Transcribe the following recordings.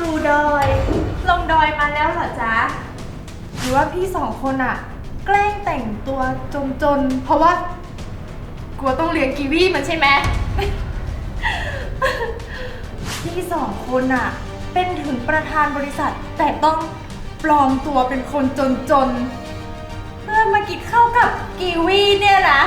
รูดอย ลงดอยมาแล้วเหรอจ๊ะ หรือว่าพี่สองคนอะแกล้งแต่งตัวจนๆ เพราะว่า กลัวต้องเลี้ยงกีวีมันใช่ไหม พี่สองคนอะเป็นถึงประธานบริษัท แต่ต้องปลอมตัวเป็นคนจนๆ เพื่อมากินข้าวกับกีวีเนี่ยนะ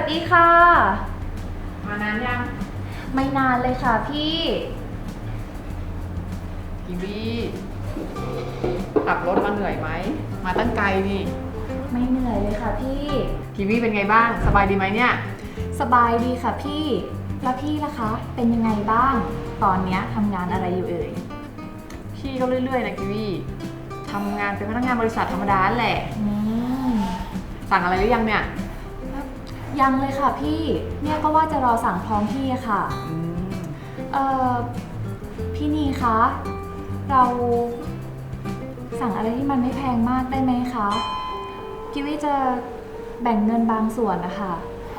วัสดีค่ะ มานานยังไม่นานเลยค่ะพี่ กีวีขับรถมาเหนื่อยไหม มาตั้งไกลนี่ไม่เหนื่อยเลยค่ะพี่ กีวีเป็นไงบ้าง สบายดีไหมเนี่ย สบายดีค่ะพี่ แล้วพี่ล่ะคะ เป็นยังไงบ้าง ตอนเนี้ยทำงานอะไรอยู่เอ่ย พี่ก็เรื่อยๆนะกีวีทำงานเป็นพนักงานบริษัทธรรมดาแหละ อืม สั่งอะไรหรือยังเนี่ย ยังเลยค่ะพี่เนี่ยก็ว่าจะรอสั่งพร้อมพี่อะค่ะ อืมเอ่อ พี่นีคะ เราสั่งอะไรที่มันไม่แพงมากได้ไหมคะกิวิจะแบ่งเงินบางส่วนนะคะ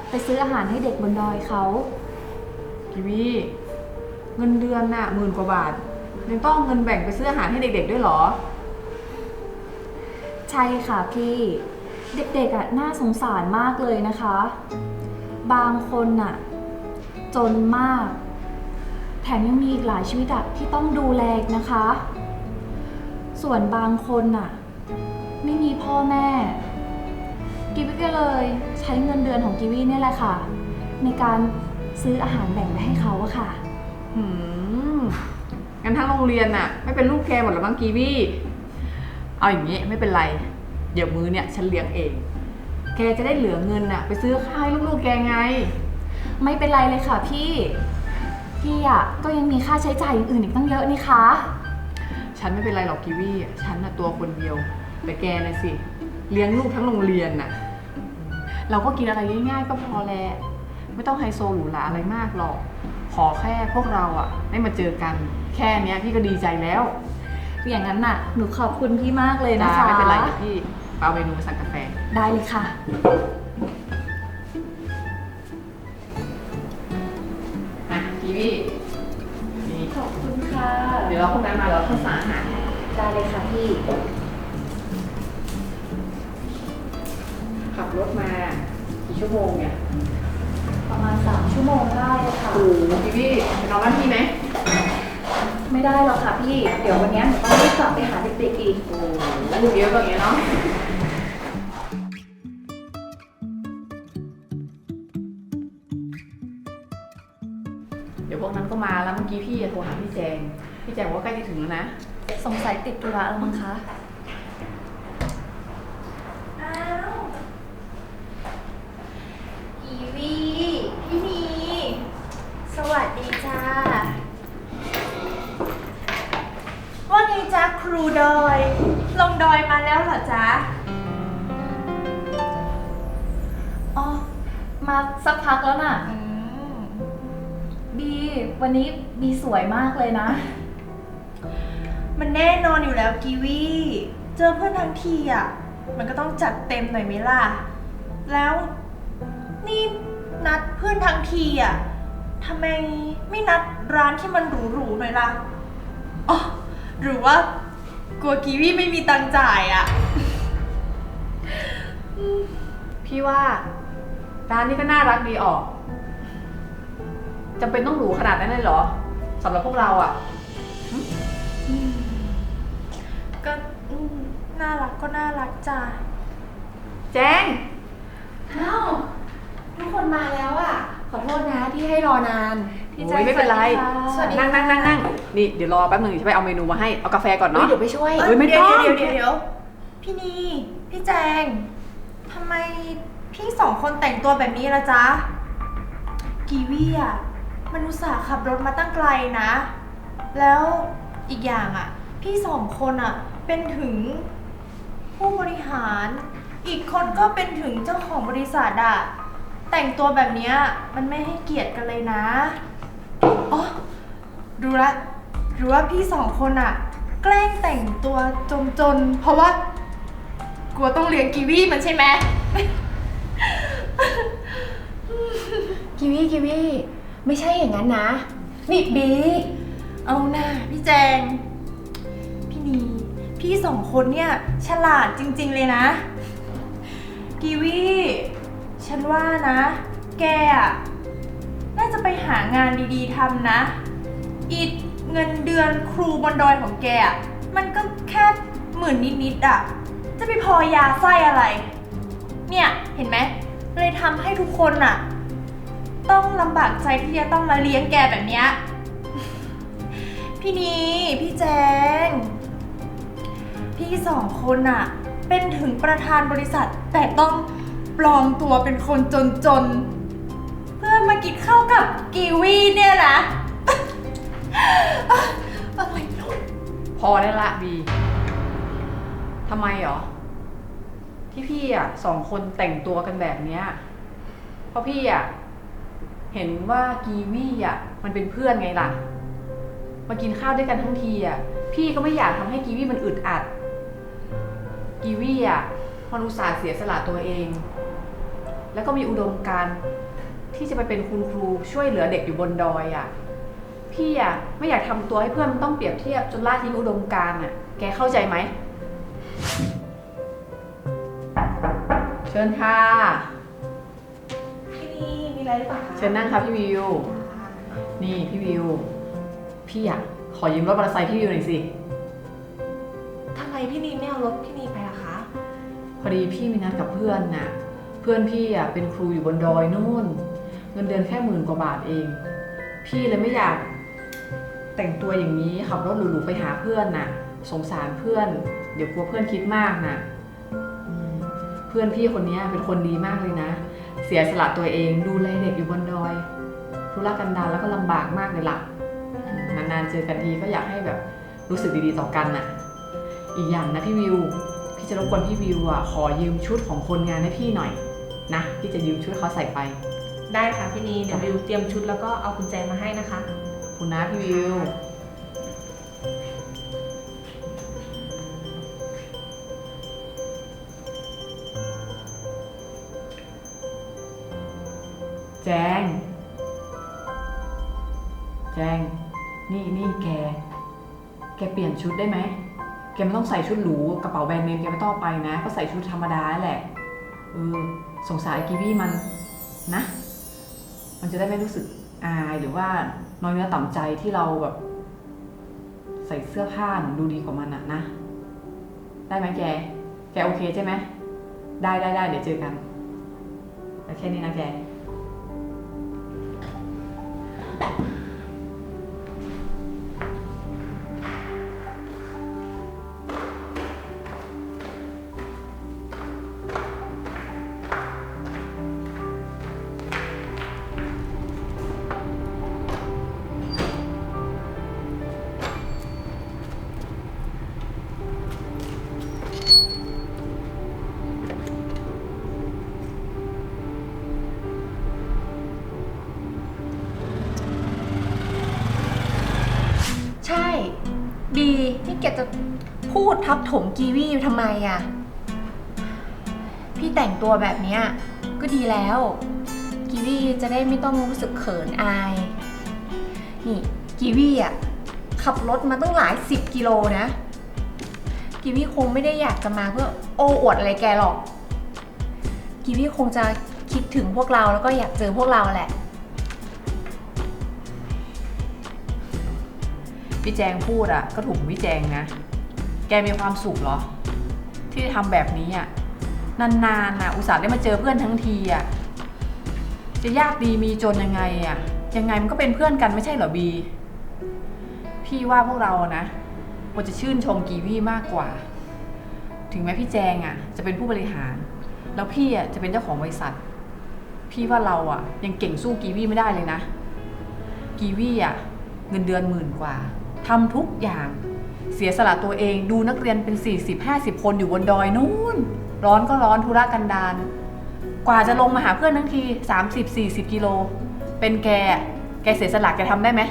ไปซื้ออาหารให้เด็กบนดอยเขากีวีเงินเดือนน่ะหมื่นกว่าบาทยังต้องเอาเงินแบ่งไปซื้ออาหารให้เด็กๆด้วยเหรอ ใช่ค่ะพี่ เด็กๆอะน่าสงสารมากเลยนะคะ บางคนน่ะ จนมาก แถมยังมีอีกหลายชีวิตอะที่ต้องดูแลนะคะ ส่วนบางคนน่ะ ไม่มีพ่อแม่ กิวิก็เลยใช้เงินเดือนของกิวิเนี่ยแหละค่ะ ในการซื้ออาหารแบ่งไปให้เขาอะค่ะ หืมงั้นทั้งโรงเรียนน่ะ ไม่เป็นลูกแกหมดแล้วบ้างกีวีเอาอย่างนี้ไม่เป็นไร เดี๋ยวมือเนี่ยฉันเลี้ยงเอง แกจะได้เหลือเงินน่ะไปซื้อข้าวให้ลูกๆแกไง ไม่เป็นไรเลยค่ะพี่ พี่อะก็ยังมีค่าใช้จ่ายอื่นอีกตั้งเยอะนี่คะ ฉันไม่เป็นไรหรอกกีวี่ฉันน่ะตัวคนเดียวแต่แกน่ะสิ เลี้ยงลูกทั้งโรงเรียนน่ะ เราก็กินอะไรง่ายๆก็พอแหละไม่ต้องไฮโซหรูหราอะไรมากหรอก ขอแค่พวกเราอะได้มาเจอกัน แค่เนี้ยพี่ก็ดีใจแล้วอย่างนั้นน่ะ หนูขอบคุณพี่มากเลยนะคะจ้ไม่เป็นไรเดี๋ยวพี่ เอาเมนูมาสั่งกาแฟ ได้เลยค่ะ อะกีวีนี่ขอบคุณค่ะ เดี๋ยวเราพวกนั้นมาเราเข้าสั่งอาหารได้เลยค่ะพี่ ขับรถมากี่ชั่วโมงเนี่ยประมาณ 3 ชั่วโมงได้เลยค่ะ โอ้โหกีวีไปนอนบ้านพี่ไหมไม่ได้หรอกค่ะพี่ เดี๋ยววันนี้หนูต้องรีบกลับไปหาเด็กๆอีก โอ้โหลูกเยอะแบบนี้เนาะ พี่โทรหาพี่แจง พี่แจงบอกว่าใกล้จะถึงแล้วนะ สงสัยติดธุระแล้วมั้งคะ อ้าวอีวีพี่นีสวัสดีจ้า ว่าไงจ๊ะครูดอย ลงดอยมาแล้วเหรอจ๊ะอ๋อ มาสักพักแล้วน่ะ บีวันนี้บีสวยมากเลยนะ มันแน่นอนอยู่แล้วกีวีเจอเพื่อนทั้งทีอะ มันก็ต้องจัดเต็มหน่อยไหมล่ะ แล้วนี่นัดเพื่อนทั้งทีอะทำไมไม่นัดร้านที่มันหรูๆหน่อยล่ะอ๋อหรือว่ากลัวกีวีไม่มีตังค์จ่ายอะ พี่ว่าร้านนี้ก็น่ารักดีออก จำเป็นต้องหรูขนาดนั้นเลยเหรอสำหรับพวกเราอะก็อืมน่ารักก็น่ารักจ้ะแจ้ง อ้าวทุกคนมาแล้วอะ ขอโทษนะที่ให้รอนาน พี่โอ้แจ๊ยคไม่เป็นไร สวัสดีนั่งค่ะนั่งนั่งนั่งนี่เดี๋ยวรอแป๊บหนึ่งจะไปเอาเมนูมาให้ เอากาแฟก่อนเฮ้ยเนาะ เดี๋ยวไปช่วย เอ้ยไม่ต้อง เดี๋ยวเดี๋ยวเดี๋ยวพี่นี พี่แจงทำไมพี่สองคนแต่งตัวแบบนี้ละจ๊ะกีวีอะ มันอุตส่าห์ขับรถมาตั้งไกลนะ แล้วอีกอย่างอะ พี่สองคนอะ เป็นถึงผู้บริหาร อีกคนก็เป็นถึงเจ้าของบริษัทอะ แต่งตัวแบบเนี้ยมันไม่ให้เกียรติกันเลยนะ อ๋อรู้ละหรือว่าพี่สองคนอะแกล้งแต่งตัวจนๆ เพราะว่า กลัวต้องเลี้ยงกีวีมันใช่ไหม กิวี่กิวี่ ไม่ใช่อย่างนั้นนะ นี่บี เอาหน้าพี่แจง พี่นี พี่สองคนเนี่ยฉลาดจริง ๆเลยนะ กีวีฉันว่านะ แกอะน่าจะไปหางานดีๆทำนะ อีกเงินเดือนครูบนดอยของแกอะมันก็แค่หมื่นนิดๆอะจะไปพอยาไส้อะไร เนี่ย เห็นไหมเลยทำให้ทุกคนอะ ต้องลำบากใจที่จะต้องมาเลี้ยงแกแบบเนี้ย พี่นีพี่แจง พี่สองคนอะเป็นถึงประธานบริษัท แต่ต้องปลอมตัวเป็นคนจนๆ เพื่อมากินข้าวกับกีวีเนี่ยนะ อะไรนพอได้ละบีทำไมหรอ ที่พี่อะสองคนแต่งตัวกันแบบเนี้ยเพราะพี่อะ เห็นว่ากีวี่อะมันเป็นเพื่อนไงล่ะ มากินข้าวด้วยกันทั้งทีอะพี่ก็ไม่อยากทำให้กีวี่มันอึดอัด กีวี่อะมันอุตส่าห์เสียสละตัวเอง แล้วก็มีอุดมการณ์ที่จะไปเป็นคุณครูช่วยเหลือเด็กอยู่บนดอยอะพี่อะไม่อยากทำตัวให้เพื่อนมันต้องเปรียบเทียบจนละทิ้งอุดมการณ์อะแกเข้าใจไหม เชิญค่ะ ไรหรือเปล่าคะเชิญนั่งค่ะพี่วิว นี่พี่วิว พี่อะขอยืมรถมอเตอร์ไซค์พี่วิวหน่อยสิ ทำไมพี่นีไม่เอารถพี่นีไปล่ะคะ พอดีพี่มีนัดกับเพื่อนน่ะ เพื่อนพี่อะเป็นครูอยู่บนดอยนู่น เงินเดือนแค่หมื่นกว่าบาทเอง พี่เลยไม่อยาก แต่งตัวอย่างนี้ขับรถหรูๆไปหาเพื่อนน่ะ สงสารเพื่อน เดี๋ยวกลัวเพื่อนคิดมากน่ะอืมเพื่อนพี่คนเนี้ยเป็นคนดีมากเลยนะ เสียสละตัวเองดูแลเด็กอยู่บนดอยธุรกันดารแล้วก็ลำบากมากเลยล่ะอืมนานๆเจอกันทีก็อยากให้แบบรู้สึกดีๆต่อกันน่ะ อีกอย่างนะพี่วิว พี่จะรบกวนพี่วิวอะขอยืมชุดของคนงานให้พี่หน่อยนะพี่จะยืมชุดเขาใส่ไป ได้ค่ะพี่นีเดี๋ยวบิวเตรียมชุดแล้วก็เอากุญแจมาให้นะคะขอบคุณนะพี่วิว ชุดได้ไหม แกไม่ต้องใส่ชุดหรูกระเป๋าแบรนด์เนมแกไม่ต้องไปนะ ก็ใส่ชุดธรรมดาแหละ เออ สงสารไอ้กีวี่มันนะ มันจะได้ไม่รู้สึกอายหรือว่าน้อยเนื้อต่ำใจที่เราแบบ ใส่เสื้อผ้าดูดีกว่ามันอะนะ ได้ไหมแก แกโอเคใช่ไหม ได้ได้ได้เดี๋ยวเจอกันแต่แค่นี้นะแก บีที่แกจะพูดทับถมกีวีอยู่ทำไมอะ่ะ พี่แต่งตัวแบบเนี้ยก็ดีแล้ว กีวีจะได้ไม่ต้องรู้สึกเขินอาย นี่กีวีอะขับรถมาตั้งหลายสิบกิโลนะ กีวีคงไม่ได้อยากจะมาเพื่อโอ้อวดอะไรแกหรอก กีวีคงจะคิดถึงพวกเราแล้วก็อยากเจอพวกเราแหละ พี่แจงพูดอะก็ถูกของพี่แจงนะ แกมีความสุขเหรอ ที่ทำแบบนี้อะนานๆนะอุตส่าห์ได้มาเจอเพื่อนทั้งทีอะจะยากดีมีจนยังไงอะยังไงมันก็เป็นเพื่อนกันไม่ใช่เหรอบี พี่ว่าพวกเรานะควรจะชื่นชมกีวีมากกว่า ถึงแม้พี่แจงอะจะเป็นผู้บริหาร แล้วพี่อะจะเป็นเจ้าของบริษัท พี่ว่าเราอะยังเก่งสู้กีวีไม่ได้เลยนะ กีวีอะเงินเดือนหมื่นกว่า ทำทุกอย่าง เสียสละตัวเองดูนักเรียนเป็น 40-50 คนอยู่บนดอยนู่น ร้อนก็ร้อนธุระกันดารกว่าจะลงมาหาเพื่อนทั้งที 30-40 กิโล เป็นแก แกเสียสละแกทำได้ไหม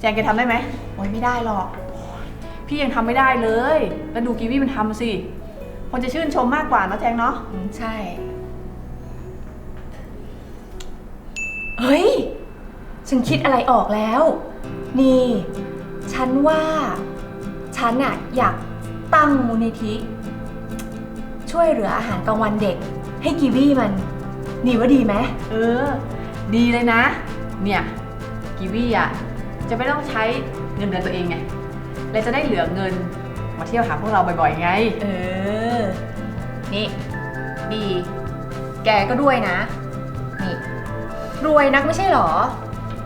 แจงแกทำได้ไหมโอ้ยไม่ได้หรอก พี่ยังทำไม่ได้เลย แล้วดูกีวีมันทำสิ คนจะชื่นชมมากกว่านะแจงเนาะอืมใช่ เฮ้ย ฉันคิดอะไรออกแล้ว นี่ ฉันว่า ฉันอะอยากตั้งมูลนิธิ ช่วยเหลืออาหารกลางวันเด็ก ให้กีวีมันนี่ว่าดีไหมเออ ดีเลยนะ เนี่ยกีวีอะจะไม่ต้องใช้เงินเดือนตัวเองไงเลยจะได้เหลือเงินมาเที่ยวหาพวกเราบ่อยๆไง เออ นี่บี แกก็ด้วยนะ นี่ รวยนักไม่ใช่หรอ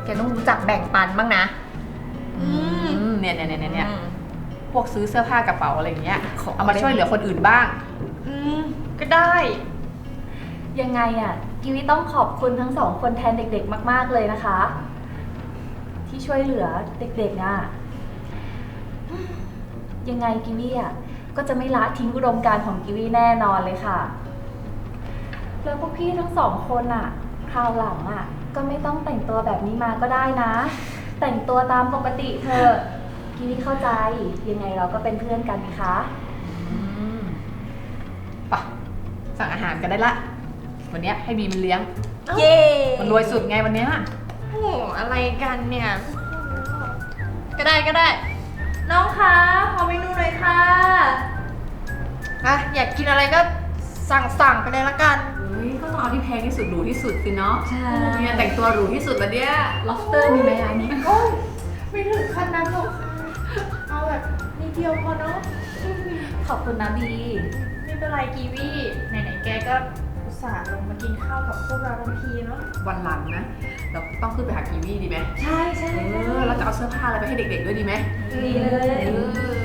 แกต้องรู้จักแบ่งปันบ้างนะ อืม เนี่ยเนี่ยเนี่ยเนี่ยอืมพวกซื้อเสื้อผ้ากระเป๋าอะไรอย่างเงี้ยขอเอามาช่วยเหลือคนอื่นบ้าง อืมก็ได้ ยังไงอะกิวีต้องขอบคุณทั้งสองคนแทนเด็ก ๆ มาก ๆ เลยนะคะ ที่ช่วยเหลือเด็กๆอะยังไงกิวีอะก็จะไม่ละทิ้งอุดมการณ์ของกิวีแน่นอนเลยค่ะ แล้วพวกพี่ทั้งสองคนอะคราวหลังอะก็ไม่ต้องแต่งตัวแบบนี้มาก็ได้นะ แต่งตัวตามปกติเธอะกิวีเข้าใจยังไงเราก็เป็นเพื่อนกันนะคะอืมไปะสั่งอาหารกันได้ละ วันเนี้ยให้บีมันเลี้ยง เย้มันรวยสุดไงวันเนี้ยโอ้โหอะไรกันเนี่ย ก็ได้ก็ได้ น้องคะขอเมนูหน่อยค่ะอะอยากกินอะไรก็สั่งสั่งไปเลยละกันเฮ้ยก็ต้องเอาที่แพงที่สุดหรูที่สุดสิเนาะใช่เนี่ยแต่งตัวหรูที่สุดวันเนี้ย lobster มีไหมอันนี้โอ้ยไม่ถึงขั้นนั้นหรอกค่ะเอา แบบนิดเดียวพอเนาะขอบคุณนะบี ไม่เป็นไรกีวีไหนๆแกก็อุตส่าห์ลงมากินข้าวกับพวกเราทั้งทีเนาะวันหลังนะ เราต้องขึ้นไปหากีวีดีไหมใช่ใช่เออเราจะเอาเสื้อผ้าอะไรไปให้เด็กๆด้วยดีไหมดีเลย เออ